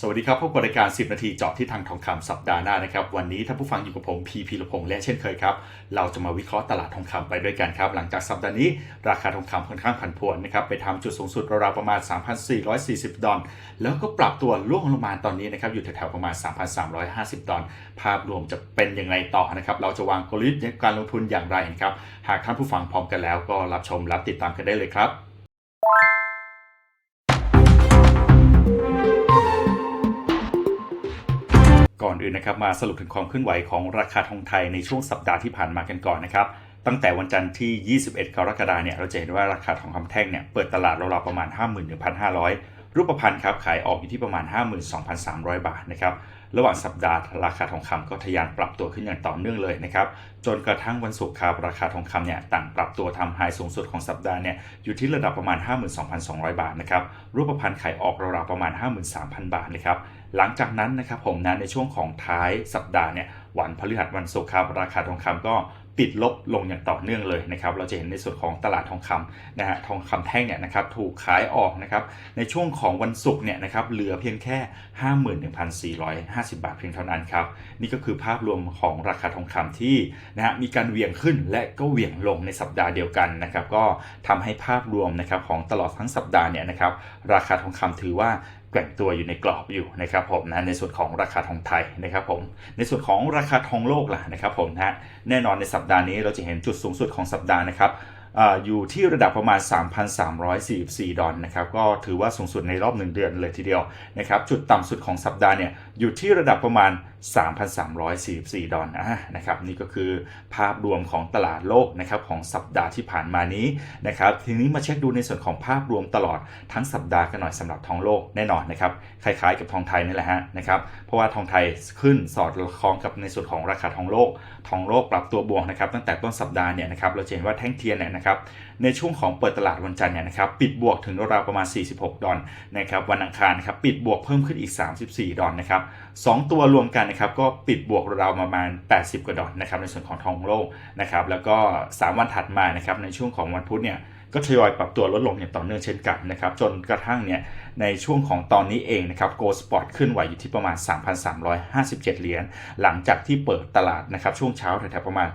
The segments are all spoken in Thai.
สวัสดีครับพบกับรายการ 10 นาทีเจาะที่ทางทองคำสัปดาห์หน้านะครับ วันนี้ท่านผู้ฟังอยู่กับผมพีพีรพงษ์และเช่นเคยครับ เราจะมาวิเคราะห์ตลาดทองคำไปด้วยกันครับ หลังจากสัปดาห์นี้ราคาทองคำค่อนข้างผันผวนนะครับ ไปทำจุดสูงสุดราวๆประมาณ 3,440 ดอลแล้วก็ปรับตัวล่วงลงมาตอนนี้นะครับ อยู่แถวๆประมาณ 3,350 ดอลภาพรวมจะเป็นยังไงต่อนะครับ เราจะวางกลยุทธ์การลงทุนอย่างไรนครับ หากท่านผู้ฟังพร้อมกันแล้วก็รับชมรับติดตามกันได้เลยครับ ก่อนอื่นนะครับมาสรุปถึงความเคลื่อนไหวของราคาทองไทยในช่วงสัปดาห์ที่ผ่านมากันก่อนนะครับ ตั้งแต่วันจันทร์ที่ 21 กรกฎาคมเนี่ยเราจะเห็นว่าราคาทองคำแท่งเนี่ยเปิดตลาดราวๆประมาณ 51,500 รูปพรรณครับขายออกอยู่ที่ประมาณ 52,300 บาทนะครับ ระหว่างสัปดาห์ราคาทองคำก็ทะยานปรับตัวขึ้นอย่างต่อเนื่องเลยนะครับ จนกระทั่งวันศุกร์ครับราคาทองคำเนี่ยต่างปรับตัวทำไฮสูงสุดของสัปดาห์เนี่ยอยู่ที่ระดับประมาณ 52,200 บาทนะครับ รูปพรรณขายออกราวๆประมาณ 53,000 บาทนะครับหลังจากนั้นนะครับผมนะในช่วงของท้ายสัปดาห์เนี่ยวันพฤหัสวันศุกร์ครับราคาทองคำก็ ปิดลบลงอย่างต่อเนื่องเลยนะครับ เราจะเห็นในส่วนของตลาดทองคำนะฮะทองคำแท่งเนี่ยนะครับถูกขายออกนะครับในช่วงของวันศุกร์เนี่ยนะครับเหลือเพียงแค่ 51,450 บาทเพียงเท่านั้นครับ นี่ก็คือภาพรวมของราคาทองคำที่นะฮะมีการเหวี่ยงขึ้นและก็เหวี่ยงลงในสัปดาห์เดียวกันนะครับ ก็ทำให้ภาพรวมนะครับของตลอดทั้งสัปดาห์เนี่ยนะครับราคาทองคำถือว่า แกว่งตัวอยู่ในกรอบอยู่นะครับผมนะในส่วนของราคาทองไทยนะครับผมในส่วนของราคาทองโลกล่ะนะครับผมนะแน่นอนในสัปดาห์นี้เราจะเห็นจุดสูงสุดของสัปดาห์นะครับอยู่ที่ระดับประมาณ 3,344 ดอลนะครับ ก็ถือว่าสูงสุดในรอบ 1 เดือนเลยทีเดียวนะครับ จุดต่ำสุดของสัปดาห์เนี่ยอยู่ที่ระดับประมาณ3,344 ดอลนะนะครับนี่ก็คือภาพรวมของตลาดโลกนะครับของสัปดาห์ที่ผ่านมานี้นะครับทีนี้มาเช็คดูในส่วนของภาพรวมตลอดทั้งสัปดาห์กันหน่อยสำหรับทองโลกแน่นอนนะครับคล้ายๆ กับทองไทยนี่แหละฮะนะครับเพราะว่าทองไทยขึ้นสอดคล้องกับในส่วนของราคาทองโลก ทองโลกปรับตัวบวกนะครับตั้งแต่ต้นสัปดาห์เนี่ยนะครับเราจะเห็นว่าแท่งเทียนเนี่ยนะครับ ในช่วงของเปิดตลาดวันจันทร์เนี่ยนะครับปิดบวกถึงราวประมาณ 46 ดอลนะครับวันอังคารครับปิดบวกเพิ่มขึ้นอีก 34 ดอลนะครับสองตัวรวมกันนะครับก็ปิดบวกราวประมาณ 80 กว่าดอลนะครับในส่วนของทองโลกนะครับแล้วก็ 3 วันถัดมานะครับในช่วงของวันพุธเนี่ยก็ทยอยปรับตัวลดลงอย่างต่อเนื่องเช่นกันนะครับจนกระทั่งเนี่ย ในช่วงของตอนนี้เองนะครับโกลสปอร์ตขึ้นไหวอยู่ที่ประมาณ 3,357 เหรียญหลังจากที่เปิดตลาดนะครับช่วงเช้าแถวๆประมาณ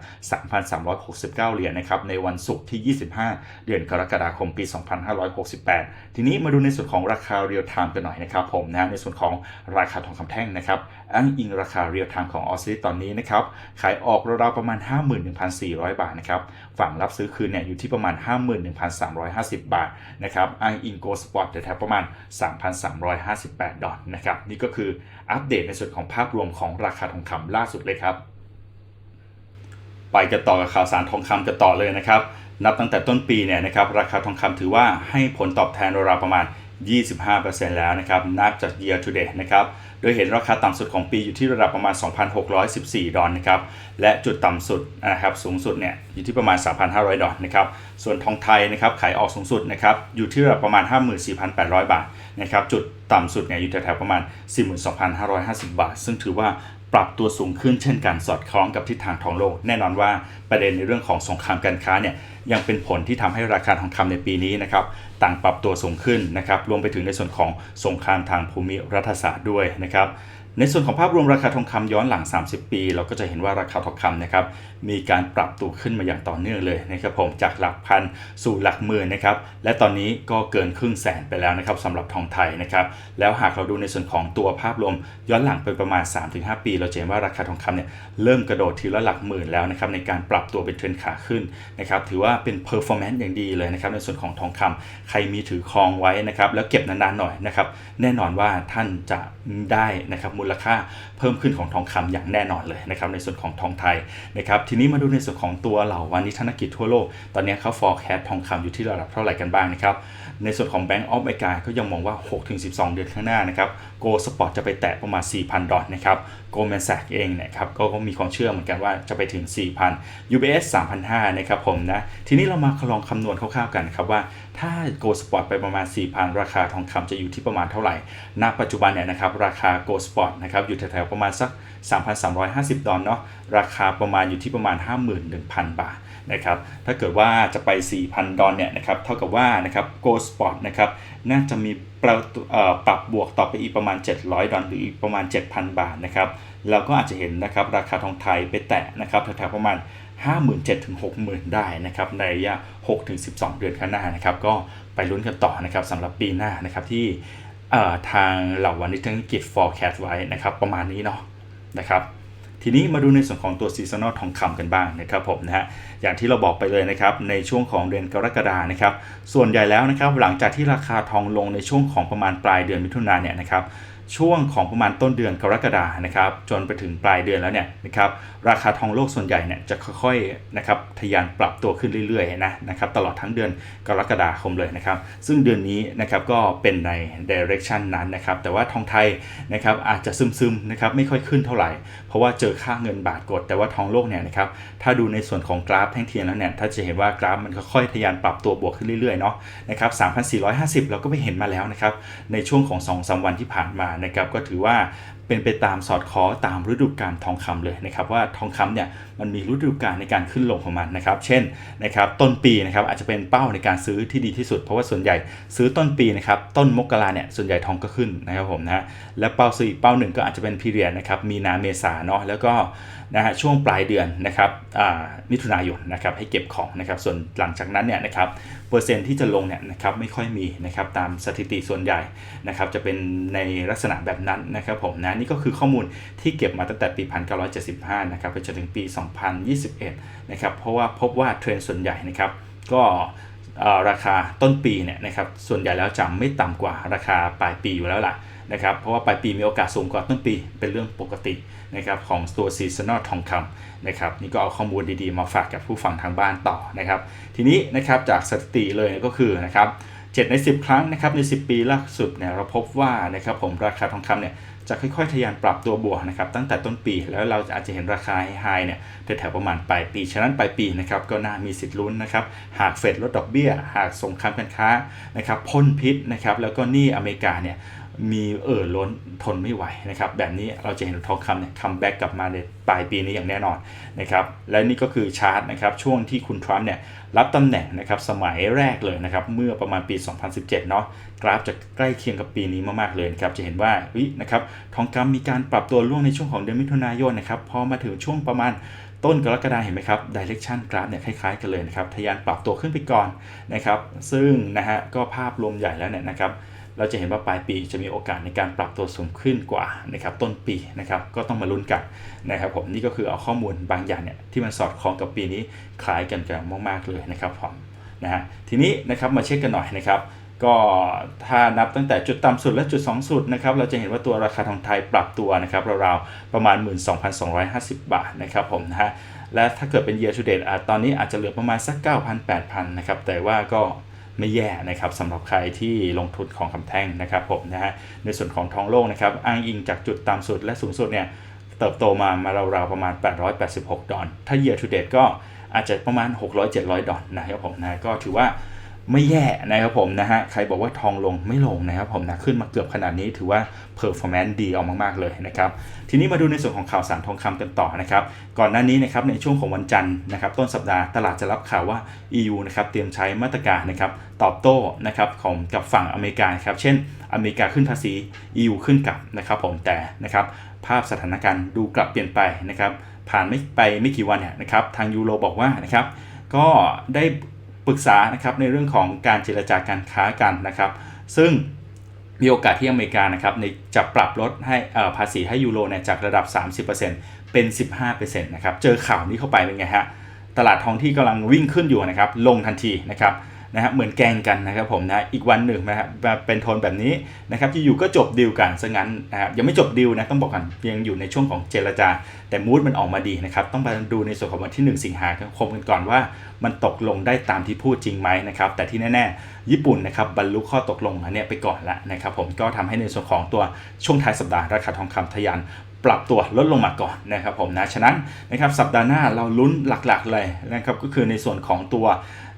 3,369 เหรียญนะครับในวันศุกร์ที่ 25 เดือนกรกฎาคมปี 2568 ทีนี้มาดูในส่วนของราคาเรียลไทม์กันหน่อยนะครับผมนะในส่วนของราคาทองคำแท่งนะครับ อ้างอิงราคาเรียลไทม์ของออสซิลตอนนี้นะครับขายออกราวๆประมาณ 51,400 บาทนะครับฝั่งรับซื้อคืนเนี่ยอยู่ที่ประมาณ 51,350 บาทนะครับอ้างอิงโกลสปอร์ตแถวๆประมาณ 3,358 ดอลลาร์นะครับนี่ก็คืออัปเดตในส่วนของภาพรวมของราคาทองคำล่าสุดเลยครับ ไปกันต่อกับข่าวสารทองคำกันต่อเลยนะครับนับตั้งแต่ต้นปีเนี่ยนะครับราคาทองคำถือว่าให้ผลตอบแทนราวๆประมาณ 25%แล้วนะครับ นับจาก year to date นะครับ โดยเห็นราคาต่ำสุดของปีอยู่ที่ระดับประมาณ 2,614 ดอลล์นะครับ และจุดต่ำสุดนะครับสูงสุดเนี่ยอยู่ที่ประมาณ 3,500 ดอลล์นะครับ ส่วนทองไทยนะครับขายออกสูงสุดนะครับอยู่ที่ระดับประมาณ 54,800 บาทนะครับ จุดต่ำสุดเนี่ยอยู่แถวๆประมาณ 42,550 บาท ซึ่งถือว่า ปรับตัวสูงขึ้นเช่นกันสอดคล้องกับทิศทางทองโลก แน่นอนว่าประเด็นในเรื่องของสงครามการค้าเนี่ยยังเป็นผลที่ทำให้ราคาทองคำในปีนี้นะครับต่างปรับตัวสูงขึ้นนะครับรวมไปถึงในส่วนของสงครามทางภูมิรัฐศาสตร์ด้วยนะครับ ในส่วนของภาพรวมราคาทองคำย้อนหลัง 30 ปี เราก็จะเห็นว่าราคาทองคำนะครับมีการปรับตัวขึ้นมาอย่างต่อเนื่องเลยนะครับผมจากหลักพันสู่หลักหมื่นนะครับและตอนนี้ก็เกินครึ่งแสนไปแล้วนะครับสำหรับทองไทยนะครับแล้วหากเราดูในส่วนของตัวภาพรวมย้อนหลังไปประมาณ 3-5 ปี เราจะเห็นว่าราคาทองคำเนี่ยเริ่มกระโดดทีละหลักหมื่นแล้วนะครับในการปรับตัวเป็นเทรนขาขึ้นนะครับถือว่าเป็นเพอร์ฟอร์แมนซ์อย่างดีเลยนะครับในส่วนของทองคำใครมีถือครองไว้นะครับแล้วเก็บนานๆหน่อยนะครับแน่นอนว่าท่านจะได้นะครับมูลค่าเพิ่มขึ้นของทองคำอย่างแน่นอนเลยนะครับในส่วนของทองไทยนะครับทีนี้มาดูในส่วนของตัวเหล่าวานิธนกิจทั่วโลก ตอนนี้เขา forecast ทองคำอยู่ที่ระดับเท่าไหร่กันบ้างนะครับ ในส่วนของ Bank of America ก็ยังมองว่า 6-12 เดือนข้างหน้านะครับ Go Spot จะไปแตะประมาณ 4,000 ดอลล์นะครับ Goldman Sachs เองนะครับก็มีความเชื่อเหมือนกันว่าจะไปถึง 4,000 UBS 3,500นะครับผมนะ ทีนี้เรามาลองคำนวณคร่าวๆกันครับว่าถ้า Go Spot ไปประมาณ 4,000 ราคาทองคำจะอยู่ที่ประมาณเท่าไหร่ ณ ปัจจุบันเนี่ยนะครับราคา Go Spot นะครับอยู่แถวๆประมาณสัก 3,350 ดอลล์เนาะราคาประมาณอยู่ที่ประมาณ 51,000 บาท นะครับถ้าเกิดว่าจะไป 4,000 ดอลเนี่ยนะครับเท่ากับว่านะครับ Go Spot นะครับน่าจะมีปรับปรับบวกต่อไปอีกประมาณ 700 ดอลหรืออีกประมาณ 7,000 บาทนะครับเราก็อาจจะเห็นนะครับราคาทองไทยไปแตะนะครับแถวๆประมาณ57,000ถึง60,000 ได้นะครับในระยะ6ถึง12 เดือนข้างหน้านะครับก็ไปลุ้นกันต่อนะครับสำหรับปีหน้านะครับที่ทางเหล่าวันนิทธุรกิจ forecast ไว้นะครับประมาณนี้เนาะนะครับ ทีนี้มาดูในส่วนของตัวซีซันอลทองคำกันบ้างนะครับผมนะฮะอย่างที่เราบอกไปเลยนะครับในช่วงของเดือนกรกฎานะครับส่วนใหญ่แล้วนะครับหลังจากที่ราคาทองลงในช่วงของประมาณปลายเดือนมิถุนายนเนี่ยนะครับ ช่วงของประมาณต้นเดือนกรกฎานะครับจนไปถึงปลายเดือนแล้วเนี่ยนะครับราคาทองโลกส่วนใหญ่เนี่ยจะค่อยๆนะครับทะยานปรับตัวขึ้นเรื่อยๆนะนะครับตลอดทั้งเดือนกรกฎาคมเลยนะครับซึ่งเดือนนี้นะครับก็เป็นใน direction นั้นนะครับแต่ว่าทองไทยนะครับอาจจะซึมๆนะครับไม่ค่อยขึ้นเท่าไหร่ เพราะว่าเจอค่าเงินบาทกด แต่ว่าทองโลกเนี่ยนะครับถ้าดูในส่วนของกราฟแท่งเทียนแล้วเนี่ยถ้าจะเห็นว่ากราฟมันค่อยๆทะยานปรับตัวบวกขึ้นเรื่อยๆเนาะนะครับ3,450 เราก็ไปเห็นมาแล้วนะครับในช่วงของ2อสวันที่ผ่านมานะครับก็ถือว่าเป็นไปตามสอดคล้องตามฤดูกาลทองคำเลยนะครับว่าทองคำเนี่ยมันมีฤดูกาลในการขึ้นลงของมันนะครับ เช่นนะครับต้นปีนะครับอาจจะเป็นเป้าในการซื้อที่ดีที่สุด เพราะว่าส่วนใหญ่ซื้อต้นปีนะครับต้นมกราเนี่ยส่วนใหญ่ทองก็ขึ้นนะครับผมนะและเป้าซื้ออีกเป้าหนึ่งก็อาจจะเป็นพีเรียนนะครับมีนาเมษาเนาะแล้วก็ นะฮะช่วงปลายเดือนนะครับอ่ามิถุนายนนะครับให้เก็บของนะครับส่วนหลังจากนั้นเนี่ยนะครับเปอร์เซ็นต์ที่จะลงเนี่ยนะครับไม่ค่อยมีนะครับตามสถิติส่วนใหญ่นะครับจะเป็นในลักษณะแบบนั้นนะครับผมนะนี่ก็คือข้อมูลที่เก็บมาตั้งแต่ปี 1975นะครับไปจนถึงปี 2021นะครับเพราะว่าพบว่าเทรนด์ส่วนใหญ่นะครับก็ราคาต้นปีเนี่ยนะครับส่วนใหญ่แล้วจะไม่ต่ำกว่าราคาปลายปีอยู่แล้วล่ะ นะครับเพราะว่าปลายปีมีโอกาสสูงกว่าต้นปีเป็นเรื่องปกตินะครับของตัวซีซันอลทองคำนะครับนี่ก็เอาข้อมูลดีๆมาฝากกับผู้ฟังทางบ้านต่อนะครับทีนี้นะครับจากสถิติเลยก็คือนะครับ7ใน 10 ครั้งนะครับใน 10 ปีล่าสุดเนี่ยเราพบว่านะครับผมราคาทองคำเนี่ยจะค่อยๆทะยานปรับตัวบวกนะครับตั้งแต่ต้นปีแล้วเราอาจจะเห็นราคาไฮเนี่ยแถวๆประมาณปลายปี ฉะนั้นปลายปีนะครับก็น่ามีสิทธิ์ลุ้นนะครับหากเฟดลดดอกเบี้ย หากสงครามการค้านะครับพ่นพิษนะครับแล้วก็หนี้อเมริกาเนี่ย มีเอ่อล้นทนไม่ไหวนะครับแบบนี้เราจะเห็นทองคำเนี่ยคัมแบ็กกลับมาในปลายปีนี้อย่างแน่นอนนะครับและนี่ก็คือชาร์ตนะครับช่วงที่คุณทรัมป์เนี่ยรับตำแหน่งนะครับสมัยแรกเลยนะครับเมื่อประมาณปี 2017เนาะกราฟจะใกล้เคียงกับปีนี้มากๆเลยครับจะเห็นว่าวินะครับทองคำมีการปรับตัวล่วงในช่วงของเดือนมิถุนายนนะครับพอมาถึงช่วงประมาณต้นกรกฎาเห็นไหมครับดิเรกชันกราฟเนี่ยคล้ายๆกันเลยนะครับทะยานปรับตัวขึ้นไปก่อนนะครับซึ่งนะฮะก็ภาพรวมใหญ่แล้วเนี่ยนะครับ เราจะเห็นว่าปลายปีจะมีโอกาสในการปรับตัวสูงขึ้นกว่านะครับต้นปีนะครับก็ต้องมาลุ้นกันนะครับผมนี่ก็คือเอาข้อมูลบางอย่างเนี่ยที่มันสอดคล้องกับปีนี้คล้ายกันกันมากๆเลยนะครับผมนะฮะทีนี้นะครับมาเช็คกันหน่อยนะครับก็ถ้านับตั้งแต่จุดต่ำสุดและจุดสูงสุดนะครับเราจะเห็นว่าตัวราคาทองไทยปรับตัวนะครับราวๆประมาณ 12,250 บาทนะครับผมนะฮะและถ้าเกิดเป็น year to date อะตอนนี้อาจจะเหลือประมาณสัก 9,000 8,000 นะครับแต่ว่าก็ ไม่แย่นะครับสำหรับใครที่ลงทุนของคำแท่งนะครับผมนะฮะในส่วนของทองโลกนะครับอ้างอิงจากจุดต่ำสุดและสูงสุดเนี่ยเติบโตมามาราวๆประมาณ 886 ดอลถ้า year to date ก็อาจจะประมาณ 600-700 ดอลนะครับผมนะก็ถือว่า ไม่แย่นะครับผมนะฮะใครบอกว่าทองลงไม่ลงนะครับผมนะขึ้นมาเกือบขนาดนี้ถือว่า performance ดีออกมาก ๆ เลยนะครับ ทีนี้มาดูในส่วนของข่าวสารทองคำกันต่อนะครับ ก่อนหน้านี้นะครับในช่วงของวันจันทร์นะครับ ต้นสัปดาห์ตลาดจะรับข่าวว่า EU นะครับเตรียมใช้มาตรการนะครับตอบโต้นะครับของกับฝั่งอเมริกาครับเช่นอเมริกาขึ้นภาษี EU ขึ้นกลับนะครับผมแต่นะครับภาพสถานการณ์ดูกลับเปลี่ยนไปนะครับผ่านไม่ไปไม่กี่วันเนี่ยนะครับทางยูโรบอกว่านะครับก็ได้ ปรึกษานะครับในเรื่องของการเจรจาการค้ากันนะครับ ซึ่งมีโอกาสที่อเมริกานะครับในจะปรับลดให้ภาษีให้ยูโรเนี่ยจากระดับ 30%เป็น 15%นะครับ เจอข่าวนี้เข้าไปเป็นไงฮะ ตลาดทองที่กำลังวิ่งขึ้นอยู่นะครับ ลงทันทีนะครับ นะฮะเหมือนแกงกันนะครับผมนะอีกวันหนึ่งนะครับมาเป็นโทนแบบนี้นะครับอยู่ๆก็จบดีลกันซะงั้นนะครับยังไม่จบดีลนะต้องบอกกันยังอยู่ในช่วงของเจรจา แต่มูดมันออกมาดีนะครับต้องมาดูในส่วนของวันที่ 1 สิงหาคมกันก่อนว่า มันตกลงได้ตามที่พูดจริงไหมนะครับแต่ที่แน่ๆ ญี่ปุ่นนะครับบรรลุข้อตกลงอันนี้ไปก่อนล้วนะครับผมก็ทำให้ในส่วนของตัวช่วงท้ายสัปดาห์ราคาทองคำทะยาน ปรับตัวลดลงมาก่อนนะครับผมนะฉะนั้นนะครับสัปดาห์หน้าเราลุ้นหลักๆเลยนะครับก็คือในส่วนของตัว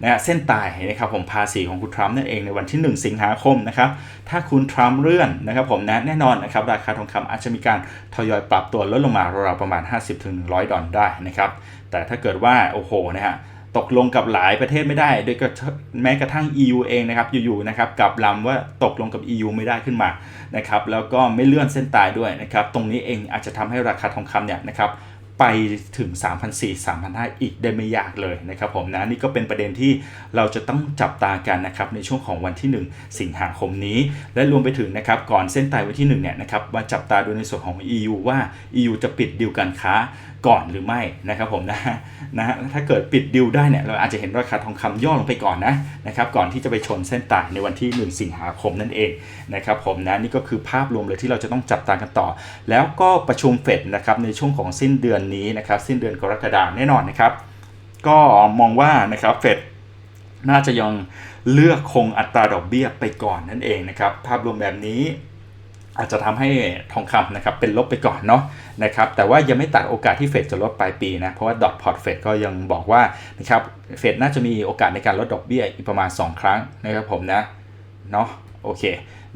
นะเส้นตายนะครับผมภาษีของคุณทรัมป์นั่นเองในวันที่ 1 สิงหาคมนะครับถ้าคุณทรัมป์เลื่อนนะครับผมนะแน่นอนนะครับราคาทองคำอาจจะมีการทยอยปรับตัวลดลงมาราวๆประมาณ 50-100 ดอลลาร์ได้นะครับแต่ถ้าเกิดว่าโอ้โหนะฮะ ตกลงกับหลายประเทศไม่ได้ โดยแม้กระทั่ง EU เองนะครับ อยู่ๆนะครับกับลำว่าตกลงกับ EU ไม่ได้ขึ้นมานะครับ แล้วก็ไม่เลื่อนเส้นตายด้วยนะครับ ตรงนี้เองอาจจะทำให้ราคาทองคำเนี่ยนะครับไปถึง 3,400 3,500 อีกได้ไม่ยากเลยนะครับผมนะนี่ก็เป็นประเด็นที่เราจะต้องจับตากันนะครับในช่วงของวันที่ 1 สิงหาคมนี้ และรวมไปถึงนะครับก่อนเส้นตายวันที่1เนี่ยนะครับมาจับตาดูในส่วนของ EU ว่า EU จะปิดดีลการค้า ก่อนหรือไม่นะครับผมนะนะฮะถ้าเกิดปิดดิวได้เนี่ยเราอาจจะเห็นราคาทองคำย่อลงไปก่อนนะนะครับก่อนที่จะไปชนเส้นตายในวันที่ 1 สิงหาคมนั่นเองนะครับผมนะนี่ก็คือภาพรวมเลยที่เราจะต้องจับตากันต่อ แล้วก็ประชุมเฟดนะครับในช่วงของสิ้นเดือนนี้นะครับสิ้นเดือนกรกฎาคมแน่นอนนะครับ ก็มองว่านะครับเฟดน่าจะยังเลือกคงอัตราดอกเบี้ยไปก่อนนั่นเองนะครับภาพรวมแบบนี้ อาจจะทำให้ทองคำนะครับเป็นลบไปก่อนเนาะนะครับแต่ว่ายังไม่ตัดโอกาสที่เฟดจะลดปลายปีนะ เพราะว่าดอทพอร์ตเฟดก็ยังบอกว่านะครับเฟดน่าจะมีโอกาสในการลดดอกเบี้ยอีกประมาณ 2 ครั้งนะครับผมนะเนาะโอเค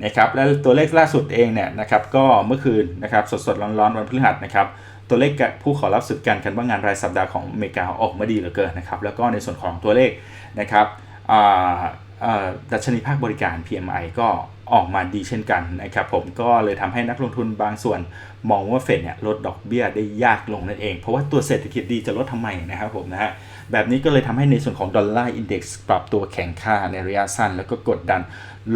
นะครับแล้วตัวเลขล่าสุดเองเนี่ยนะครับก็เมื่อคืนนะครับสดๆร้อนๆวันพฤหัสนะครับตัวเลขผู้ขอรับสิทธิ์การกันว่างานรายสัปดาห์ของอเมริกาออกมาดีเหลือเกินนะครับแล้วก็ในส่วนของตัวเลขนะครับอ่าดัชนีภาคบริการ PMI ก็ ออกมาดีเช่นกันนะครับผมก็เลยทำให้นักลงทุนบางส่วนมองว่าเฟดเนี่ยลดดอกเบี้ยได้ยากลงนั่นเอง เพราะว่าตัวเศรษฐกิจดีจะลดทำไมนะครับผมนะฮะแบบนี้ก็เลยทำให้ในส่วนของดอลลาร์อินเด็กซ์ปรับตัวแข็งค่าในระยะสั้น แล้วก็กดดัน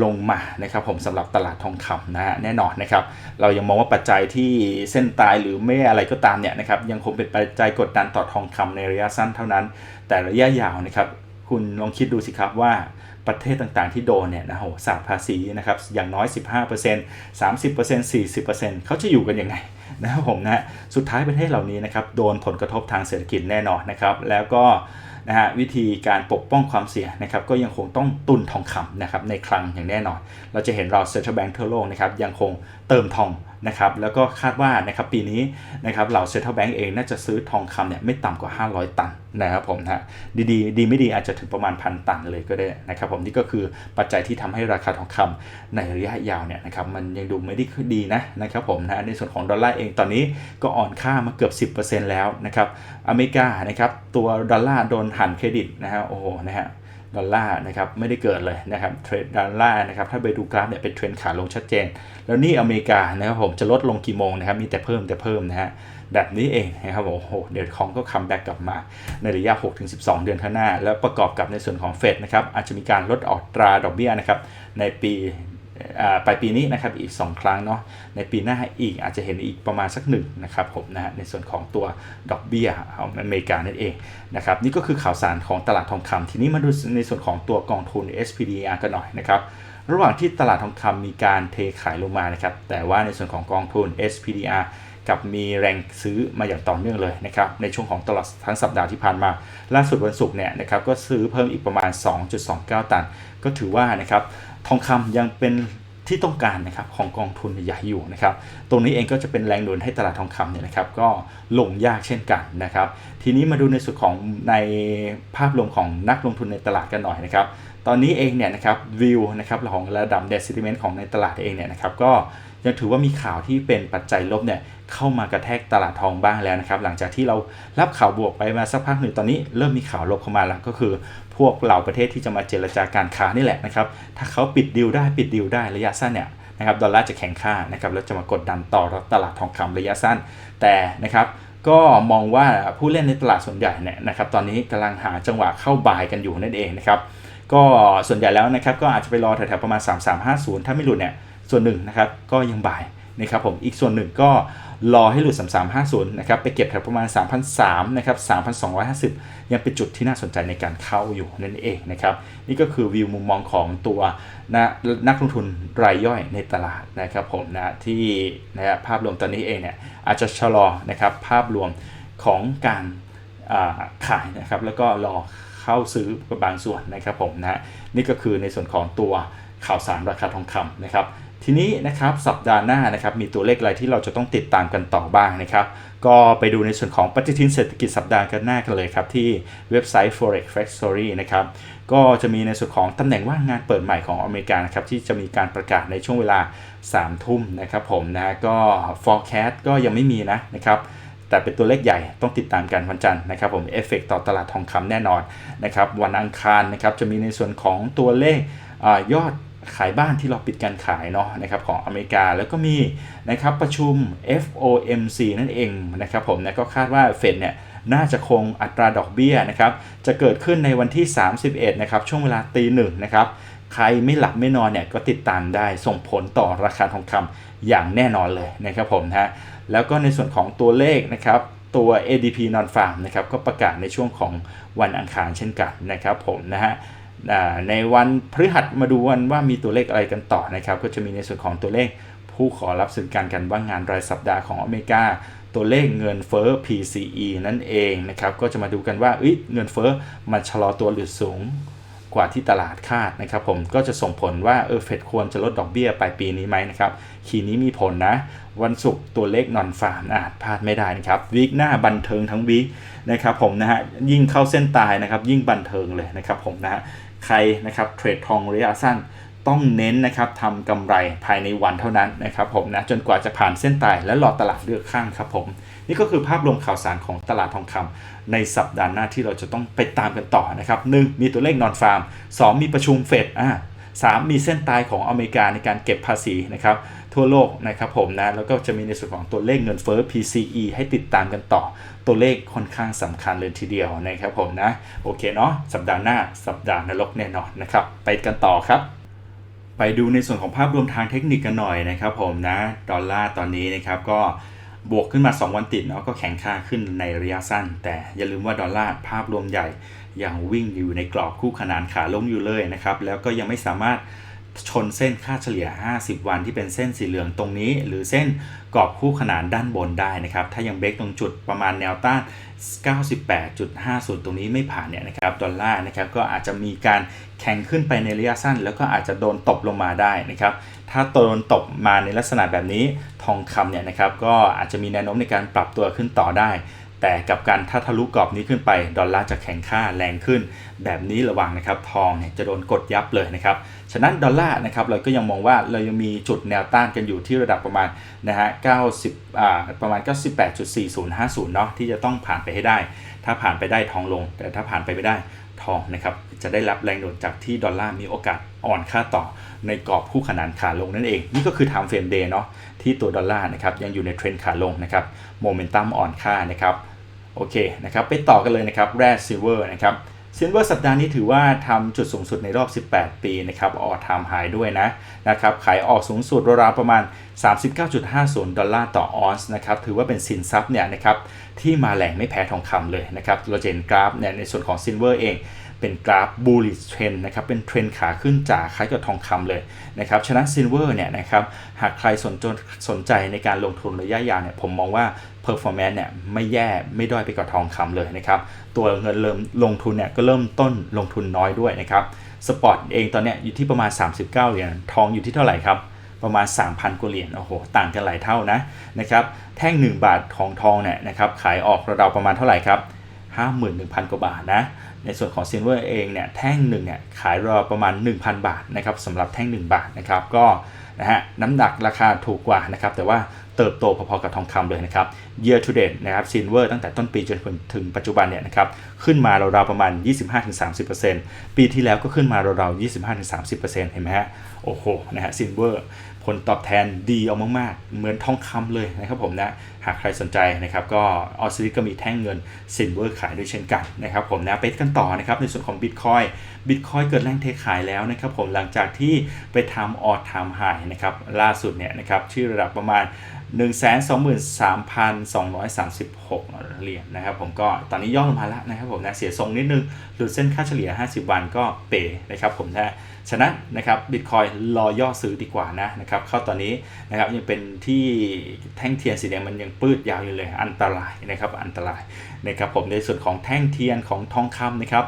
ลงมานะครับผมสำหรับตลาดทองคำนะฮะแน่นอนนะครับเรายังมองว่าปัจจัยที่เส้นตายหรือไม่อะไรก็ตามเนี่ยนะครับยังคงเป็นปัจจัยกดดันต่อทองคำในระยะสั้นเท่านั้น แต่ระยะยาวนะครับ คุณลองคิดดูสิครับว่าประเทศต่างๆ ที่โดนเนี่ยนะโหสาบภาษีนะครับอย่างน้อย 15% 30% 40%เขาจะอยู่กันยังไงนะครับผมนะสุดท้ายประเทศเหล่านี้นะครับโดนผลกระทบทางเศรษฐกิจแน่นอนนะครับแล้วก็นะฮะวิธีการปกป้องความเสี่ยงนะครับก็ยังคงต้องตุนทองคำนะครับในคลังอย่างแน่นอน เราจะเห็นเราเซ็นทรัลแบงก์ทั่วโลกนะครับยังคงเติมทอง นะครับแล้วก็คาดว่านะครับปีนี้นะครับเราเซ็นทรัลแบงก์เองน่าจะซื้อทองคำเนี่ยไม่ต่ำกว่า 500 ตันนะครับผมนะดีดีดีไม่ดีอาจจะถึงประมาณพันตันเลยก็ได้นะครับผมนี่ก็คือปัจจัยที่ทำให้ราคาทองคำในระยะยาวเนี่ยนะครับมันยังดูไม่ได้ดีนะนะครับผมนะในส่วนของดอลลาร์เองตอนนี้ก็อ่อนค่ามาเกือบ 10%แล้วนะครับอเมริกานะครับตัวดอลลาร์โดนหันเครดิตนะฮะโอ้โหนะฮะ ดอลลาร์นะครับไม่ได้เกิดเลยนะครับเทรดดอลลาร์นะครับถ้าไปดูกราฟเนี่ยเป็นเทรนขาลงชัดเจน แล้วนี่อเมริกานะครับผมจะลดลงกี่โมงนะครับมีแต่เพิ่มแต่เพิ่มนะฮะแบบนี้เองนะครับโอ้โหเดี๋ยวของก็คัมแบ็กกลับมาในระยะ 6-12 เดือนข้างหน้า แล้วประกอบกับในส่วนของเฟดนะครับอาจจะมีการลดอัตราดอกเบี้ยนะครับในปี ปลายปีนี้นะครับอีก 2 ครั้งเนาะในปีหน้าอีกอาจจะเห็นอีกประมาณสักหนึ่งนะครับผมนะฮะในส่วนของตัวดอกเบี้ยของอเมริกานั่นเองนะครับนี่ก็คือข่าวสารของตลาดทองคำทีนี้มาดูในส่วนของตัวกองทุน SPDR กันหน่อยนะครับระหว่างที่ตลาดทองคำมีการเทขายลงมานะครับแต่ว่าในส่วนของกองทุน SPDR กับมีแรงซื้อมาอย่างต่อเนื่องเลยนะครับในช่วงของตลอดทั้งสัปดาห์ที่ผ่านมา ล่าสุดวันศุกร์เนี่ยนะครับก็ซื้อเพิ่มอีกประมาณ 2.29 ตัน ก็ถือว่านะครับ ทองคำยังเป็นที่ต้องการนะครับของกองทุนใหญ่อยู่นะครับ ตรงนี้เองก็จะเป็นแรงหนุนให้ตลาดทองคำเนี่ยนะครับก็ลงยากเช่นกันนะครับ ทีนี้มาดูในส่วนของในภาพรวมของนักลงทุนในตลาดกันหน่อยนะครับ ตอนนี้เองเนี่ยนะครับวิวนะครับของระดับเดซิติเมนต์ของในตลาดเองเนี่ยนะครับก็ยังถือว่ามีข่าวที่เป็นปัจจัยลบเนี่ยเข้ามากระแทกตลาดทองบ้างแล้วนะครับ หลังจากที่เรารับข่าวบวกไปมาสักพักหนึ่งตอนนี้เริ่มมีข่าวลบเข้ามาแล้วก็คือ พวกเหล่าประเทศที่จะมาเจรจาการค้านี่แหละนะครับ ถ้าเขาปิดดิวได้ปิดดิวได้ระยะสั้นเนี่ยนะครับดอลลาร์จะแข็งค่านะครับแล้วจะมากดดันต่อตลาดทองคำระยะสั้น แต่นะครับก็มองว่าผู้เล่นในตลาดส่วนใหญ่เนี่ยนะครับตอนนี้กำลังหาจังหวะเข้าบายกันอยู่นั่นเองนะครับก็ส่วนใหญ่แล้วนะครับก็อาจจะไปรอแถวๆประมาณ 3350 ถ้าไม่หลุดเนี่ยส่วนหนึ่งนะครับก็ยังบาย นะครับผมอีกส่วนหนึ่งก็รอให้หลุด 3350 นะครับ ไปเก็บแถวประมาณ 3,003นะครับ 3,250 ยังเป็นจุดที่น่าสนใจในการเข้าอยู่นั่นเองนะครับ นี่ก็คือวิวมุมมองของตัวนะนักลงทุนรายย่อยในตลาดนะครับผมนะที่นะภาพรวมตอนนี้เองเนี่ยอาจจะชะลอนะครับภาพรวมของการขายนะครับ แล้วก็รอเข้าซื้อบางส่วนนะครับผมนะนี่ก็คือในส่วนของตัวข่าวสารราคาทองคำนะครับ ทีนี้นะครับสัปดาห์หน้านะครับมีตัวเลขอะไรที่เราจะต้องติดตามกันต่อบ้างนะครับ ก็ไปดูในส่วนของปฏิทินเศรษฐกิจสัปดาห์กันหน้ากันเลยครับ ที่เว็บไซต์ forex factory นะครับก็จะมีในส่วนของตำแหน่งว่างงานเปิดใหม่ของอเมริกานะครับที่จะมีการประกาศในช่วงเวลา 3 ทุ่มนะครับผมนะก็ forecast ก็ยังไม่มีนะนะครับแต่เป็นตัวเลขใหญ่ต้องติดตามกันวันจันทร์นะครับผมเอฟเฟกต่อตลาดทองคำแน่นอนนะครับวันอังคารนะครับจะมีในส่วนของตัวเลขอยอด ขายบ้านที่เราปิดการขายเนาะนะครับของอเมริกาแล้วก็มีนะครับประชุม FOMC นั่นเองนะครับผมนะก็คาดว่าเฟดเนี่ยน่าจะคงอัตราดอกเบี้ยนะครับจะเกิดขึ้นในวันที่ 31นะครับช่วงเวลาตีหนึ่งนะครับใครไม่หลับไม่นอนเนี่ยก็ติดตามได้ส่งผลต่อราคาทองคำอย่างแน่นอนเลยนะครับผมนะฮะแล้วก็ในส่วนของตัวเลขนะครับตัว ADP non farm นะครับก็ประกาศในช่วงของวันอังคารเช่นกันนะครับผมนะฮะ ในวันพฤหัสมาดูวันว่ามีตัวเลขอะไรกันต่อนะครับ ก็จะมีในส่วนของตัวเลขผู้ขอรับสิทธิการกันว่างงานรายสัปดาห์ของอเมริกา ตัวเลขเงินเฟ้อ PCE นั่นเองนะครับ ก็จะมาดูกันว่าเงินเฟ้อมันชะลอตัวหรือสูงกว่าที่ตลาดคาดนะครับผมก็จะส่งผลว่าเออเฟดควรจะลดดอกเบี้ยปลายปีนี้ไหมนะครับขีนี้มีผลนะ วันศุกร์ตัวเลขนอนฟาร์มอาจพลาดไม่ได้นะครับวีคหน้าบันเทิงทั้งวีคนะครับผมนะฮะยิ่งเข้าเส้นตายนะครับยิ่งบันเทิงเลยนะครับผมนะฮะ ใครนะครับเทรดทองระยะสั้นต้องเน้นนะครับทำกำไรภายในวันเท่านั้นนะครับผมนะจนกว่าจะผ่านเส้นตายและรอตลาดเลือกข้างครับผม นี่ก็คือภาพรวมข่าวสารของตลาดทองคำในสัปดาห์หน้าที่เราจะต้องไปตามกันต่อนะครับหนึ่งมีตัวเลขนอนฟาร์ม 2 มีประชุมเฟดอ่าสามมีเส้นตายของอเมริกาในการเก็บภาษีนะครับ ทั่วโลกนะครับผมนะแล้วก็จะมีในส่วนของตัวเลขเงินเฟ้อ PCE ให้ติดตามกันต่อ ตัวเลขค่อนข้างสำคัญเลยทีเดียวนะครับผมนะโอเคเนาะสัปดาห์หน้าสัปดาห์นรกแน่นอนนะครับไปกันต่อครับไปดูในส่วนของภาพรวมทางเทคนิคกันหน่อยนะครับผมนะดอลลาร์ตอนนี้นะครับก็บวกขึ้นมา 2 วันติดเนาะก็แข็งค่าขึ้นในระยะสั้น แต่อย่าลืมว่าดอลลาร์ภาพรวมใหญ่ยังวิ่งอยู่ในกรอบคู่ขนานขาลงอยู่เลยนะครับแล้วก็ยังไม่สามารถ ชนเส้นค่าเฉลี่ย 50 วันที่เป็นเส้นสีเหลืองตรงนี้ หรือเส้นกรอบคู่ขนานด้านบนได้นะครับ ถ้ายังเบรกตรงจุดประมาณแนวต้าน 98.50 ตรงนี้ไม่ผ่านเนี่ยนะครับ ดอลลาร์นะครับก็อาจจะมีการแข่งขึ้นไปในระยะสั้น แล้วก็อาจจะโดนตบลงมาได้นะครับ ถ้าโดนตบมาในลักษณะแบบนี้ทองคำเนี่ยนะครับก็อาจจะมีแนวโน้มในการปรับตัวขึ้นต่อได้ แต่กับการถ้าทะลุกรอบนี้ขึ้นไป ดอลลาร์จะแข็งค่าแรงขึ้น แบบนี้ระวังนะครับทองเนี่ยจะโดนกดยับเลยนะครับฉะนั้นดอลลาร์นะครับเราก็ยังมองว่าเรายังมีจุดแนวต้านกันอยู่ที่ระดับประมาณนะฮะ90อ่าประมาณ 98.4050 เนาะที่จะต้องผ่านไปให้ได้ ถ้าผ่านไปได้ทองลง แต่ถ้าผ่านไปไม่ได้ทองนะครับจะได้รับแรงโดนจากที่ดอลลาร์มีโอกาสอ่อนค่าต่อในกรอบคู่ขนานขาลงนั่นเอง นี่ก็คือ time frame day เนาะที่ตัวดอลลาร์นะครับยังอยู่ในเทรนด์ขาลงนะครับโมเมนตัมอ่อนค่านะครับ โอเคนะครับไปต่อกันเลยนะครับแร่ซิลเวอร์นะครับซิลเวอร์สัปดาห์นี้ถือว่าทำจุดสูงสุดในรอบ 18 ปีนะครับออทามไฮด้วยนะนะครับขายออกสูงสุดราวๆประมาณ 39.50 ดอลลาร์ต่อออนซ์นะครับถือว่าเป็นสินทรัพย์เนี่ยนะครับที่มาแหล่งไม่แพ้ทองคำเลยนะครับเราเห็นกราฟเนี่ยในส่วนของซิลเวอร์เอง เป็นกราฟ bullish trend นะครับเป็นเทรนขาขึ้นจากคล้ายกับทองคำเลยนะครับฉะนั้นซิลเวอร์เนี่ยนะครับหากใครสนใจสนใจในการลงทุนระยะยาวเนี่ยผมมองว่า performance เนี่ยไม่แย่ไม่ด้อยไปกว่าทองคำเลยนะครับตัวเงินเริ่มลงทุนเนี่ยก็เริ่มต้นลงทุนน้อยด้วยนะครับสปอร์ตเองตอนเนี้ยอยู่ที่ประมาณ 39เหรียญทองอยู่ที่เท่าไหร่ครับประมาณ 3,000กว่าเหรียญโอ้โหต่างกันหลายเท่านะนะครับแท่ง 1 บาทของทองเนี่ยนะครับขายออกระดับประมาณเท่าไหร่ครับ51,000 กว่าบาทนะ ในส่วนของซิลเวอร์เองเนี่ยแท่งหนึ่งเนี่ยขายรอประมาณ 1,000 บาทนะครับสำหรับแท่ง 1 บาทนะครับก็นะฮะน้ำหนักราคาถูกกว่านะครับแต่ว่าเติบโตพอๆกับทองคำเลยนะครับ year to date นะครับซิลเวอร์ตั้งแต่ต้นปีจนถึงปัจจุบันเนี่ยนะครับขึ้นมาราวๆประมาณ 25-30%ปีที่แล้วก็ขึ้นมาราวๆ25-30%เห็นไหมฮะโอ้โหนะฮะซิลเวอร์ ผลตอบแทนดีเอามากๆ เหมือนทองคำเลยนะครับผมนะ หากใครสนใจนะครับก็ออสซิลิก็มีแท่งเงินซินเวอร์ขายด้วยเช่นกันนะครับผมนะไปกันต่อนะครับในส่วนของบิตคอยบิตคอยเกิดแรงเทขายแล้วนะครับผมหลังจากที่ไปทำออทามไฮนะครับล่าสุดเนี่ยนะครับที่ระดับประมาณ 123,236 เหรียญนะครับผมก็ตอนนี้ย่อลงมาแล้วนะครับผมนะเสียทรงนิดนึง หลุดเส้นค่าเฉลี่ย 50 วันก็เป๋นะครับผมนะฉะนั้นนะครับบิตคอยรอย่อซื้อดีกว่านะนะครับเข้าตอนนี้นะครับยังเป็นที่แท่งเทียนสีแดงมันยังปืดยาวอยู่เลยอันตรายนะครับอันตรายนะครับผมในส่วนของแท่งเทียนของทองคำนะครับ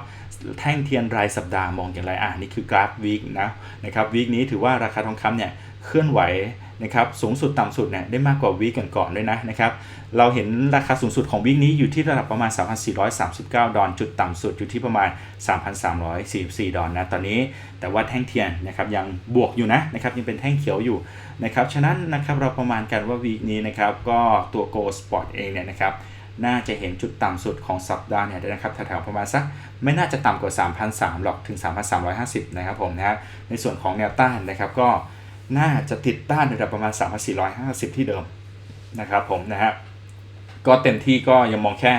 แท่งเทียนรายสัปดาห์มองอย่างไรอ่านี่คือกราฟวีคนะนะครับวีคนี้ถือว่าราคาทองคำเนี่ยเคลื่อนไหว นะครับสูงสุดต่ำสุดเนี่ยได้มากกว่าวีคก่อนๆด้วยนะนะครับเราเห็นราคาสูงสุดของวีคนี้อยู่ที่ระดับประมาณ 3,439 ดอลลาร์จุดต่ำสุดอยู่ที่ประมาณ 3,344 ดอลนะตอนนี้ แต่ว่าแท่งเทียนนะครับยังบวกอยู่นะนะครับยังเป็นแท่งเขียวอยู่นะครับฉะนั้นนะครับเราประมาณกันว่าวีคนี้นะครับก็ตัว Go Spot เองเนี่ยนะครับน่าจะเห็นจุดต่ำสุดของสัปดาห์เนี่ยนะครับแถวๆประมาณสักไม่น่าจะต่ำกว่า 3,300 หรอกถึง 3,350 นะครับผมนะในส่วนของแนวต้านนะครับก็ น่าจะติดต้านระดับประมาณ 3,450 ที่เดิมนะครับผมนะฮะก็เต็มที่ก็ยังมองแค่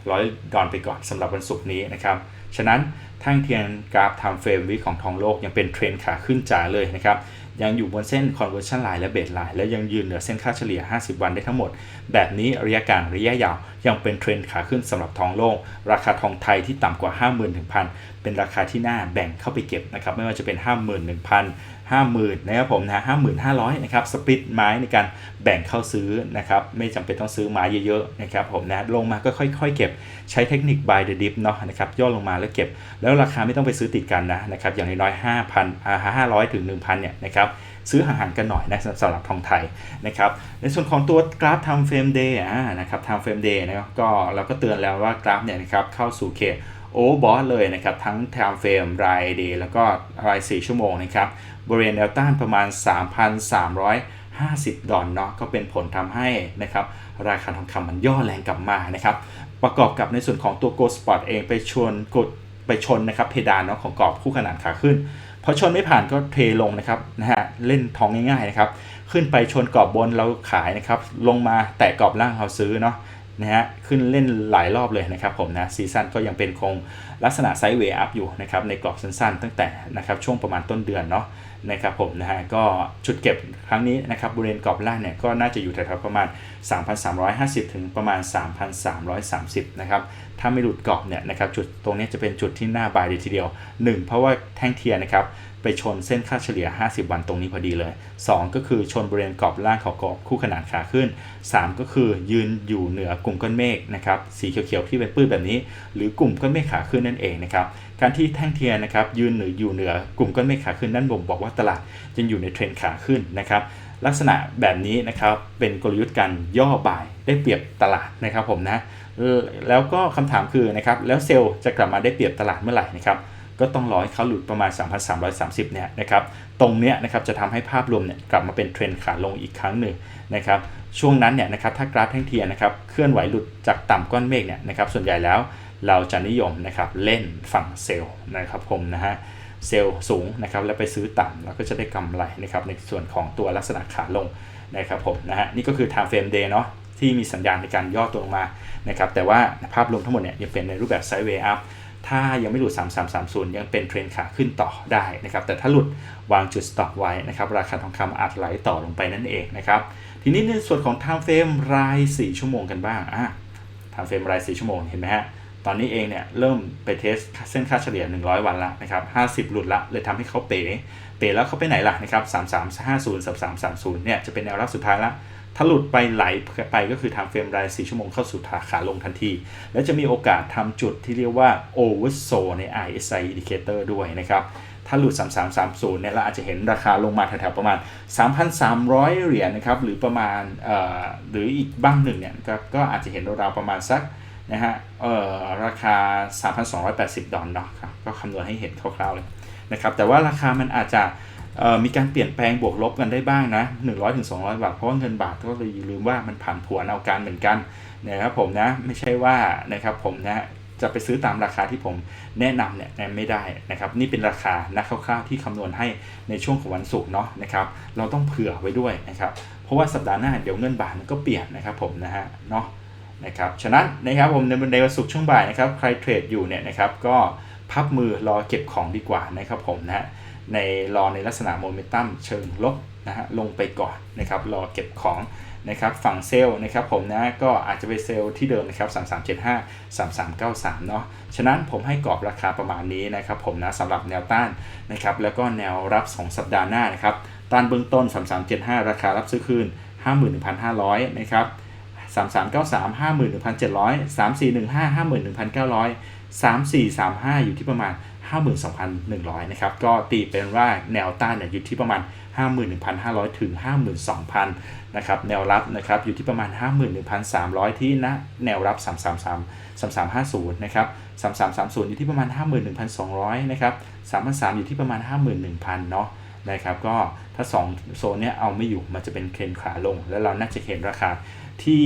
3,400 ดอลไปก่อนสำหรับวันศุกร์นี้นะครับ ฉะนั้นแท่งเทียนกราฟ time frame วิของทองโลกยังเป็นเทรนขาขึ้นจ๋าเลยนะครับ ยังอยู่บนเส้น conversion line และ base line และยังยืนเหนือเส้นค่าเฉลี่ย 50 วันได้ทั้งหมด แบบนี้ระยะกลางระยะยาว ยังเป็นเทรนขาขึ้นสำหรับทองโลกราคาทองไทยที่ต่ำกว่า50,000ถึงพันเป็นราคาที่น่าแบ่งเข้าไปเก็บนะครับไม่ว่าจะเป็น 51,000 50,000นะครับผมนะ55,000นะครับสปริตไม้ในการแบ่งเข้าซื้อนะครับไม่จำเป็นต้องซื้อไม้เยอะๆนะครับผมนะลงมาก็ค่อยๆ เก็บใช้เทคนิค buy the dip เนาะนะครับย่อลงมาแล้วเก็บ แล้วราคาไม่ต้องไปซื้อติดกันนะนะครับอย่างน้อยๆ5,000อ่า500 ถึง 1,000เนี่ยนะครับ ซื้อห่างกันหน่อยนะสำหรับทองไทยนะครับในส่วนของตัวกราฟ time frame day นะครับ time frame day นะครับก็เราก็เตือนแล้วว่ากราฟเนี่ยนะครับเข้าสู่เขตโอเวอร์บอสเลยนะครับ ทั้ง time frame ราย day แล้วก็ราย 4 ชั่วโมงนะครับบริเวณแนวต้านประมาณ 3,350 ดอลลาร์เนาะก็เป็นผลทำให้นะครับราคาทองคำมันย่อแรงกลับมานะครับประกอบกับในส่วนของตัว Gold Spot เองไปชวนกดไปชนนะครับเพดานเนาะของกรอบคู่ขนานขาขึ้น พอชนไม่ผ่านก็เทลงนะครับนะฮะเล่นทองง่ายๆนะครับขึ้นไปชนกรอบบนเราขายนะครับลงมาแตะกรอบล่างเราซื้อเนาะนะฮะขึ้นเล่นหลายรอบเลยนะครับผมนะซีซั่นก็ยังเป็นคงลักษณะไซด์เวย์อัพอยู่นะครับในกรอบสั้นๆ ตั้งแต่นะครับช่วงประมาณต้นเดือนเนาะ นะครับผมนะฮะก็ชุดเก็บครั้งนี้นะครับบริเวณกรอบล่างเนี่ยก็น่าจะอยู่แถวๆประมาณ 3,350 ถึงประมาณ 3,330 นะครับถ้าไม่หลุดกรอบเนี่ยนะครับจุดตรงนี้จะเป็นจุดที่น่าบายเลยทีเดียว 1 เพราะว่าแท่งเทียนนะครับ ไปชนเส้นค่าเฉลี่ย 50 วันตรงนี้พอดีเลย 2 ก็คือชนบริเวณกรอบล่างของกรอบคู่ขนานขาขึ้น 3 ก็คือยืนอยู่เหนือกลุ่มก้อนเมฆนะครับสีเขียวๆที่เป็นปื้นแบบนี้ หรือกลุ่มก้อนเมฆขาขึ้นนั่นเองนะครับการที่แท่งเทียนนะครับยืนหรืออยู่เหนือกลุ่มก้อนเมฆขาขึ้นนั่นบ่งบอกว่าตลาดยังอยู่ในเทรนขาขึ้นนะครับลักษณะแบบนี้นะครับเป็นกลยุทธ์การย่อบ่ายได้เปรียบตลาดนะครับผมนะแล้วก็คำถามคือนะครับแล้วเซลล์จะกลับมาได้เปรียบตลาดเมื่อไหร่นะครับ ก็ต้องรอให้เขาหลุดประมาณ 3,330 เนี่ยนะครับ ตรงเนี้ยนะครับจะทำให้ภาพรวมเนี่ยกลับมาเป็นเทรนขาลงอีกครั้งหนึ่งนะครับ ช่วงนั้นเนี่ยนะครับถ้ากราฟแท่งเทียนนะครับเคลื่อนไหวหลุดจากต่ำก้อนเมฆเนี่ยนะครับส่วนใหญ่แล้วเราจะนิยมนะครับเล่นฝั่งเซลล์นะครับผมนะฮะเซลล์สูงนะครับแล้วไปซื้อต่ำเราก็จะได้กำไรนะครับในส่วนของตัวลักษณะขาลงนะครับผมนะฮะนี่ก็คือ time frame day เนาะที่มีสัญญาณในการย่อตัวลงมานะครับแต่ว่าภาพรวมทั้งหมดเนี่ยยังเป็นในรูปแบบไซด์เวย์อัพ ถ้ายังไม่หลุด 3330 ยังเป็นเทรนขาขึ้นต่อได้นะครับ แต่ถ้าหลุดวางจุด stop ไว้นะครับ ราคาทองคำอาจไหลต่อลงไปนั่นเองนะครับ ทีนี้ในส่วนของ time frame ราย 4 ชั่วโมงกันบ้างอะ time frame ราย 4 ชั่วโมงเห็นไหมฮะ ตอนนี้เองเนี่ยเริ่มไปเทสเส้นค่าเฉลี่ย 100 วันละนะครับ 50 หลุดละ เลยทำให้เขาเป๋ เป๋แล้วเขาไปไหนล่ะนะครับ 3350 3330 เนี่ยจะเป็นแนวรับสุดท้ายละ ถ้าหลุดไปไหลไปก็คือทำเฟรมราย4ชั่วโมงเข้าสู่ขาขาลงทันที และจะมีโอกาสทำจุดที่เรียกว่า oversold ใน RSI indicator ด้วยนะครับ ถ้าหลุด 3330 เนี่ยเราอาจจะเห็นราคาลงมาแถวๆประมาณ 3,300 เหรียญนะครับ หรือประมาณหรืออีกบ้างหนึ่งเนี่ยก็อาจจะเห็นราวๆประมาณสักนะฮะราคา 3,280 ดอลลาร์ครับก็คำนวณให้เห็นคร่าวๆเลยนะครับ แต่ว่าราคามันอาจจะ มีการเปลี่ยนแปลงบวกลบกันได้บ้างนะ 100ถึง200บาท เพราะว่าเงินบาทก็เลยอย่าลืมว่ามันผันผวนเอาการเหมือนกันนะครับผมนะไม่ใช่ว่านะครับผมนะจะไปซื้อตามราคาที่ผมแนะนำเนี่ยไม่ได้นะครับ นี่เป็นราคานะคร่าวๆที่คำนวณให้ในช่วงของวันศุกร์เนาะนะครับ เราต้องเผื่อไว้ด้วยนะครับ เพราะว่าสัปดาห์หน้าเดี๋ยวเงินบาทมันก็เปลี่ยนนะครับผมนะฮะเนาะนะครับฉะนั้นนะครับผมในในวันศุกร์ช่วงบ่ายนะครับใครเทรดอยู่เนี่ยนะครับก็พับมือรอเก็บของดีกว่านะครับผมนะฮะ ในรอในลักษณะโมเมนตัมเชิงลบนะฮะลงไปก่อนนะครับรอเก็บของนะครับฝั่งเซลล์นะครับผมนะก็อาจจะไปเซลล์ที่เดิมนะครับ 3375 3393 เนาะฉะนั้นผมให้กรอบราคาประมาณนี้นะครับผมนะสำหรับแนวต้านนะครับแล้วก็แนวรับ 2 สัปดาห์หน้านะครับต้านเบื้องต้น 3375 ราคารับซื้อคืน 51,500 นะครับ 3393 51,700 3415 51,900 3435 อยู่ที่ประมาณ 52,100 นะครับ ก็ตีเป็นว่าแนวต้านเนี่ยอยู่ที่ประมาณ 51,500 ถึง 52,000 นะครับ แนวรับนะครับอยู่ที่ประมาณ 51,300 ที่ณนะแนวรับ 333 3350 นะครับ 3330 อยู่ที่ประมาณ 51,200 นะครับ3,300อยู่ที่ประมาณ 51,000 เนาะนะครับก็ถ้า 2 โซนเนี้ยเอาไม่อยู่มันจะเป็นเทรนขาลง แล้วเราน่าจะเห็นราคาที่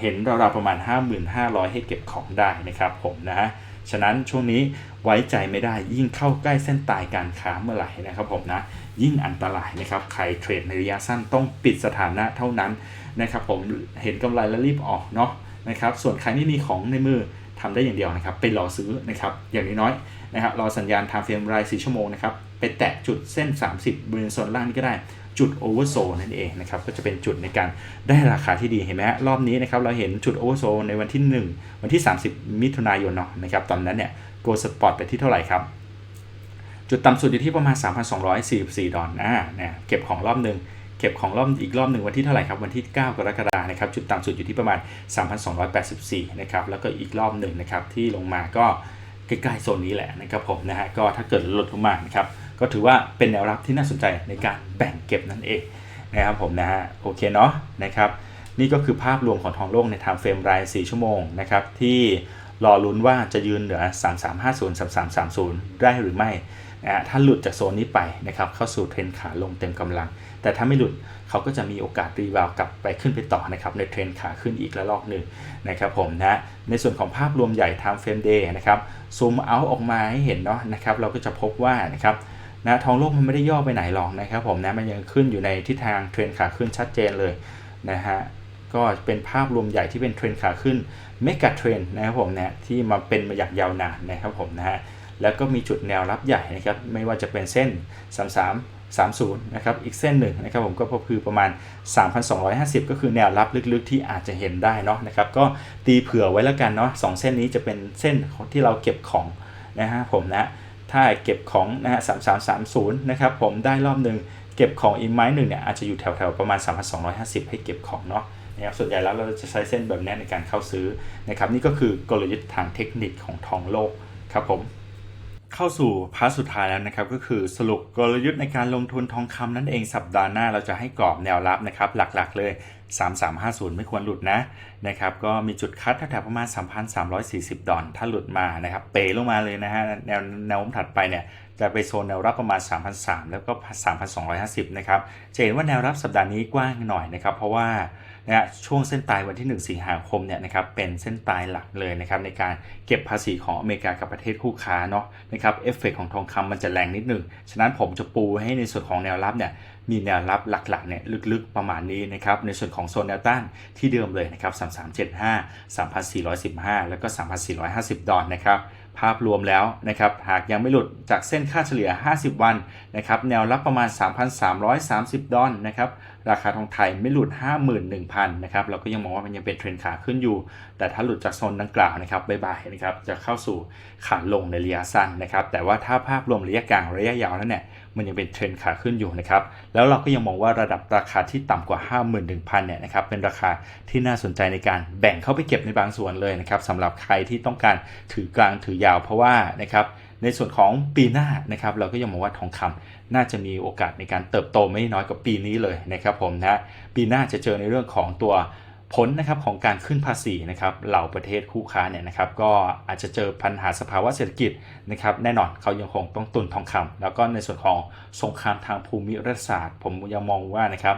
เห็นราวๆประมาณ 5,500 ให้เก็บของได้นะครับผมนะฮะ ฉะนั้นช่วงนี้ไว้ใจไม่ได้ยิ่งเข้าใกล้เส้นตายการค้าเมื่อไหร่นะครับผมนะยิ่งอันตรายนะครับใครเทรดในระยะสั้นต้องปิดสถานะเท่านั้นนะครับผมเห็นกำไรแล้วรีบออกเนาะนะครับส่วนใครไม่มีของในมือทำได้อย่างเดียวนะครับไปรอซื้อนะครับอย่างน้อยๆนะครับรอสัญญาณ time frame ราย4ชั่วโมงนะครับไปแตะจุดเส้น 30บริเวณโซนล่างนี่ก็ได้ จุดโอเวอร์โซนั่นเองนะครับก็จะเป็นจุดในการได้ราคาที่ดีเห็นไหมฮะรอบนี้นะครับเราเห็นจุดโอเวอร์โซในวันที่ 1 วันที่ 30 มิถุนายนเนาะนะครับตอนนั้นเนี่ยโกลสปอร์ตไปที่เท่าไหร่ครับ จุดต่ำสุดอยู่ที่ประมาณ 3,244 ดอลลาร์นะเนี่ยเก็บของรอบหนึ่งเก็บของรอบอีกรอบหนึ่งวันที่เท่าไหร่ครับ วันที่ 9 กรกฎาคมนะครับจุดต่ำสุดอยู่ที่ประมาณ 3,284 นะครับแล้วก็อีกรอบหนึ่งนะครับที่ลงมาก็ใกล้ๆโซนนี้แหละนะครับผมนะฮะก็ถ้าเกิดลดลงมานะครับ ก็ถือว่าเป็นแนวรับที่น่าสนใจในการแบ่งเก็บนั่นเองนะครับผมนะฮะโอเคเนาะนะครับนี่ก็คือภาพรวมของทองโลกในไทม์เฟรมราย 4 ชั่วโมงนะครับที่รอลุ้นว่าจะยืนเหนือ 3350 3330 ได้หรือไม่นะถ้าหลุดจากโซนนี้ไปนะครับเข้าสู่เทรนขาลงเต็มกำลัง แต่ถ้าไม่หลุดเขาก็จะมีโอกาสรีบาวกลับไปขึ้นไปต่อนะครับในเทรนขาขึ้นอีกระลอกหนึ่งนะครับผมนะในส่วนของภาพรวมใหญ่ time frame day นะครับซูมเอาออกมาให้เห็นเนาะนะครับเราก็จะพบว่านะครับ นะทองโลกมันไม่ได้ย่อไปไหนหรอกนะครับผมนะมันยังขึ้นอยู่ในทิศทางเทรนขาขึ้นชัดเจนเลยนะฮะก็เป็นภาพรวมใหญ่ที่เป็นเทรนขาขึ้นเมกะเทรนนะครับผมนะที่มาเป็นมาอย่างยาวนานนะครับผมนะฮะแล้วก็มีจุดแนวรับใหญ่นะครับไม่ว่าจะเป็นเส้น 33 30นะครับอีกเส้นหนึ่งนะครับผมก็คือประมาณ 3,250 ก็คือแนวรับลึกๆที่อาจจะเห็นได้เนาะนะครับก็ตีเผื่อไว้แล้วกันเนาะสองเส้นนี้จะเป็นเส้นที่เราเก็บของนะฮะผมนะ ถ้าเก็บของนะฮะ3330นะครับผมได้รอบหนึ่งเก็บของอีกไม้หนึ่งเนี่ยอาจจะอยู่แถวๆประมาณ 3,250 ให้เก็บของเนาะนะครับส่วนใหญ่แล้วเราจะใช้เส้นแบบนี้ในการเข้าซื้อนะครับนี่ก็คือกลยุทธ์ทางเทคนิคของทองโลกครับผมเข้าสู่พาร์ทสุดท้ายแล้วนะครับก็คือสรุปกลยุทธ์ในการลงทุนทองคำนั่นเองสัปดาห์หน้าเราจะให้กรอบแนวรับนะครับหลักๆเลย 3350 ไม่ควรหลุดนะนะครับก็มีจุดคัดแถวๆประมาณ 3,340 ดอลถ้าหลุดมานะครับเปลงมาเลยนะฮะแนวแนวโน้มถัดไปเนี่ยจะไปโซนแนวรับประมาณ 3,300 แล้วก็ 3,250 นะครับ จะเห็นว่าแนวรับสัปดาห์นี้กว้างหน่อยนะครับ เพราะว่านะฮะช่วงเส้นตายวันที่ 1 สิงหาคมเนี่ยนะครับเป็นเส้นตายหลักเลยนะครับในการเก็บภาษีของอเมริกากับประเทศคู่ค้าเนาะนะครับเอฟเฟกของทองคำมันจะแรงนิดหนึ่ง ฉะนั้นผมจะปูให้ในส่วนของแนวรับเนี่ย มีแนวรับหลักๆเนี่ยลึกๆประมาณนี้นะครับในส่วนของโซนแนวต้านที่เดิมเลยนะครับ 3375 3415 แล้วก็ 3450 ดอนนะครับภาพรวมแล้วนะครับหากยังไม่หลุดจากเส้นค่าเฉลี่ย 50 วันนะครับแนวรับประมาณ 3,330 ดอลนะครับ ราคาทองไทยไม่หลุด 51,000นะครับเราก็ยังมองว่ามันยังเป็นเทรนขาขึ้นอยู่ แต่ถ้าหลุดจากโซนดังกล่าวนะครับบายบายนะครับจะเข้าสู่ขาลงในระยะสั้นนะครับแต่ว่าถ้าภาพรวมระยะกลางระยะยาวนั้นเนี่ยมันยังเป็นเทรนขาขึ้นอยู่นะครับ แล้วเราก็ยังมองว่าระดับราคาที่ต่ำกว่า 51,000เนี่ยนะครับ เป็นราคาที่น่าสนใจในการแบ่งเข้าไปเก็บในบางส่วนเลยนะครับสำหรับใครที่ต้องการถือกลางถือยาวเพราะว่านะครับ ในส่วนของปีหน้านะครับ เราก็ยังมองว่าทองคำ น่าจะมีโอกาสในการเติบโตไม่น้อยกว่าปีนี้เลยนะครับผมนะปีหน้าจะเจอในเรื่องของตัวผลนะครับของการขึ้นภาษีนะครับเหล่าประเทศคู่ค้าเนี่ยนะครับก็อาจจะเจอปัญหาสภาวะเศรษฐกิจนะครับแน่นอนเขายังคงต้องตุนทองคำแล้วก็ในส่วนของสงครามทางภูมิรัฐศาสตร์ ผมยังมองว่านะครับ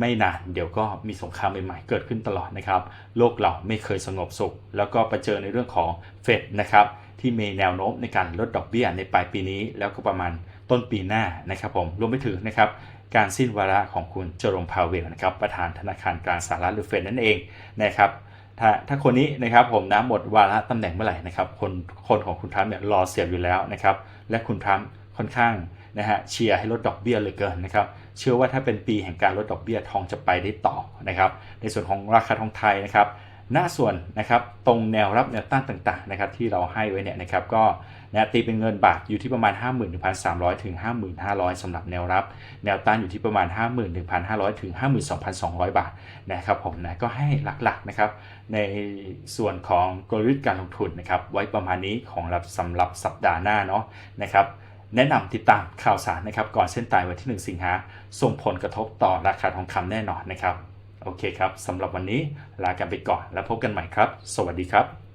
ไม่นานเดี๋ยวก็มีสงครามใหม่ๆเกิดขึ้นตลอดนะครับโลกเราไม่เคยสงบสุข แล้วก็ไปเจอในเรื่องของเฟดนะครับที่มีแนวโน้มในการลดดอกเบี้ยในปลายปีนี้แล้วก็ประมาณ ต้นปีหน้านะครับผมรวมไปถึงนะครับการสิ้นวาระของคุณเจอร์มพาวเวลนะครับประธานธนาคารกลางสหรัฐหรือเฟดนั่นเองนะครับถ้าถ้าคนนี้นะครับผมนะหมดวาระตำแหน่งเมื่อไหร่นะครับคนคนของคุณทรัมป์เนี่ยรอเสียบอยู่แล้วนะครับและคุณทรัมป์ค่อนข้างนะฮะเชียร์ให้ลดดอกเบี้ยเหลือเกินนะครับเชื่อว่าถ้าเป็นปีแห่งการลดดอกเบี้ยทองจะไปได้ต่อนะครับในส่วนของราคาทองไทยนะครับหน้าส่วนนะครับตรงแนวรับแนวต้านต่างๆนะครับที่เราให้ไว้เนี่ยนะครับก็ นะตีเป็นเงินบาทอยู่ที่ประมาณ 51,300 ถึง 55,000สำหรับแนวรับ แนวต้านอยู่ที่ประมาณ 51,500 ถึง 52,200 บาทนะครับผมนะก็ให้หลักๆนะครับในส่วนของกลยุทธ์การลงทุนนะครับไว้ประมาณนี้ของสำหรับสัปดาห์หน้าเนาะนะครับแนะนำติดตามข่าวสารนะครับก่อนเส้นตายวันที่ 1 สิงหาส่งผลกระทบต่อราคาทองคำแน่นอนนะครับ โอเคครับสำหรับวันนี้ลากันไปก่อนแล้วพบกันใหม่ครับ สวัสดีครับ